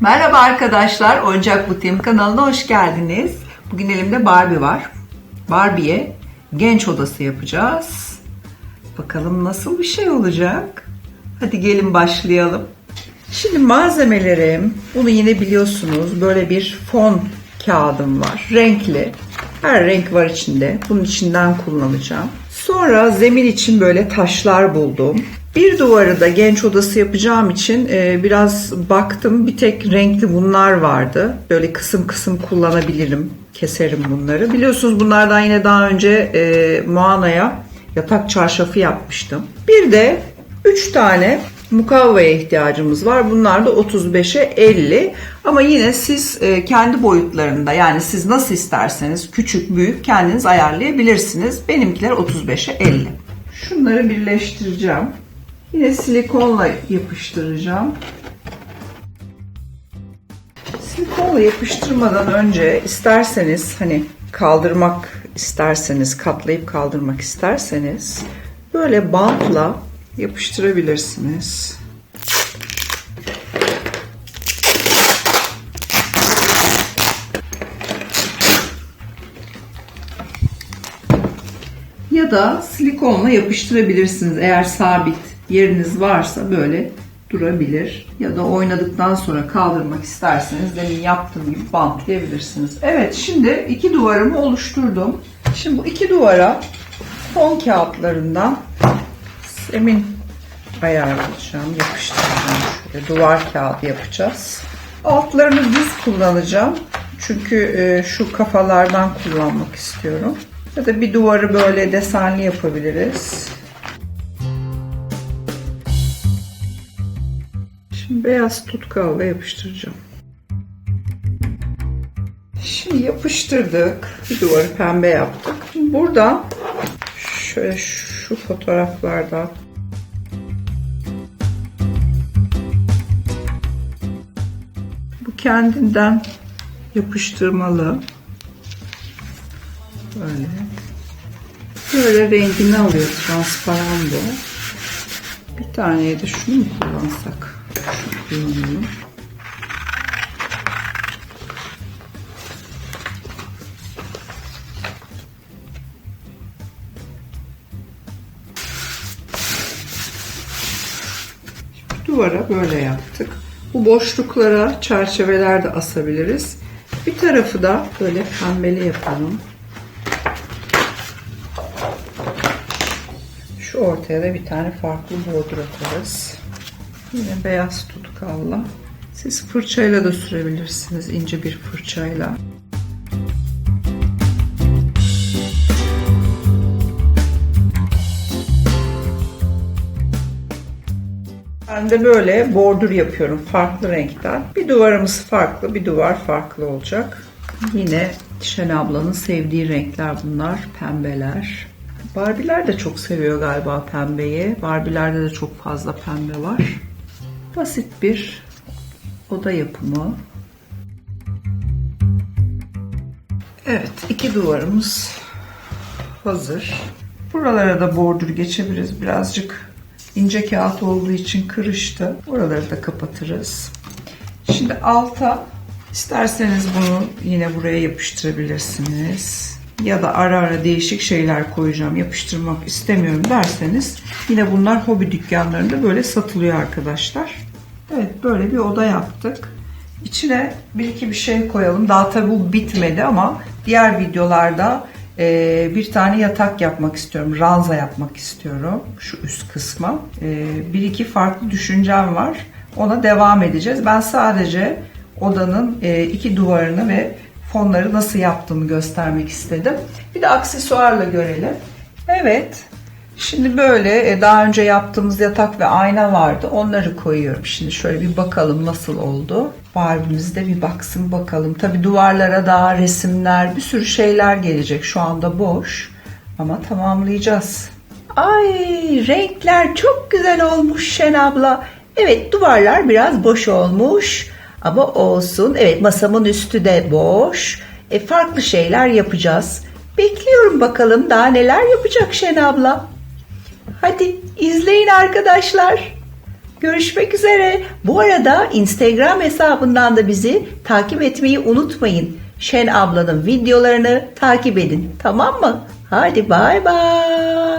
Merhaba arkadaşlar, Oyuncak Butiğim kanalına hoş geldiniz. Bugün elimde Barbie var. Barbie'ye genç odası yapacağız. Bakalım nasıl bir şey olacak. Hadi gelin başlayalım. Şimdi malzemelerim, bunu yine biliyorsunuz böyle bir fon kağıdım var. Renkli. Her renk var içinde. Bunun içinden kullanacağım. Sonra zemin için böyle taşlar buldum. Bir duvarı da genç odası yapacağım için e, biraz baktım. Bir tek renkli bunlar vardı. Böyle kısım kısım kullanabilirim. Keserim bunları. Biliyorsunuz bunlardan yine daha önce e, Moana'ya yatak çarşafı yapmıştım. Bir de 3 tane mukavvaya ihtiyacımız var. Bunlar da 35'e 50. Ama yine siz e, kendi boyutlarında yani siz nasıl isterseniz küçük büyük kendiniz ayarlayabilirsiniz. Benimkiler 35'e 50. Şunları birleştireceğim. Yine silikonla yapıştıracağım. Silikonla yapıştırmadan önce isterseniz hani kaldırmak isterseniz, katlayıp kaldırmak isterseniz böyle bantla yapıştırabilirsiniz. Ya da silikonla yapıştırabilirsiniz eğer sabit yeriniz varsa böyle durabilir. Ya da oynadıktan sonra kaldırmak isterseniz demin yaptığım gibi bantlayabilirsiniz. Evet şimdi iki duvarımı oluşturdum. Şimdi bu iki duvara fon kağıtlarından zemin ayarlayacağım, yapıştıracağım. Şöyle duvar kağıdı yapacağız. Altlarını düz kullanacağım. Çünkü e, şu kafalardan kullanmak istiyorum. Ya da bir duvarı böyle desenli yapabiliriz. Beyaz tutkalla yapıştıracağım. Şimdi yapıştırdık. Bir duvarı pembe yaptık. Şimdi buradan şöyle şu fotoğraflardan bu kendinden yapıştırmalı. Böyle. Böyle rengini alıyor. Transparan bu. Bir taneye de şunu mu kullansak? Kullanalım. duvara böyle yaptık. Bu boşluklara çerçeveler de asabiliriz. Bir tarafı da böyle pembeli yapalım. Şu ortaya da bir tane farklı bordur atarız. Yine beyaz tutkalla. Siz fırçayla da sürebilirsiniz. ince bir fırçayla. Ben de böyle bordür yapıyorum farklı renkten. Bir duvarımız farklı, bir duvar farklı olacak. Yine Şen ablanın sevdiği renkler bunlar. Pembeler. Barbiler de çok seviyor galiba pembeyi. Barbilerde de çok fazla pembe var. Basit bir oda yapımı. Evet, iki duvarımız hazır. Buralara da bordür geçebiliriz. Birazcık ince kağıt olduğu için kırıştı. Oraları da kapatırız. Şimdi alta isterseniz bunu yine buraya yapıştırabilirsiniz. Ya da ara ara değişik şeyler koyacağım, yapıştırmak istemiyorum derseniz yine bunlar hobi dükkanlarında böyle satılıyor arkadaşlar. Evet böyle bir oda yaptık. İçine bir iki bir şey koyalım. Daha tabi bu bitmedi ama diğer videolarda e, bir tane yatak yapmak istiyorum. Ranza yapmak istiyorum. Şu üst kısma. E, bir iki farklı düşüncem var. Ona devam edeceğiz. Ben sadece odanın e, iki duvarını ve fonları nasıl yaptığımı göstermek istedim. Bir de aksesuarla görelim. Evet. Şimdi böyle e, daha önce yaptığımız yatak ve ayna vardı. Onları koyuyorum. Şimdi şöyle bir bakalım nasıl oldu. Barbie'miz de bir baksın bakalım. Tabi duvarlara daha resimler bir sürü şeyler gelecek. Şu anda boş. Ama tamamlayacağız. Ay renkler çok güzel olmuş Şen abla. Evet duvarlar biraz boş olmuş. Ama olsun. Evet masamın üstü de boş. E, farklı şeyler yapacağız. Bekliyorum bakalım daha neler yapacak Şen abla. Hadi izleyin arkadaşlar. Görüşmek üzere. Bu arada Instagram hesabından da bizi takip etmeyi unutmayın. Şen ablanın videolarını takip edin. Tamam mı? Hadi bay bay.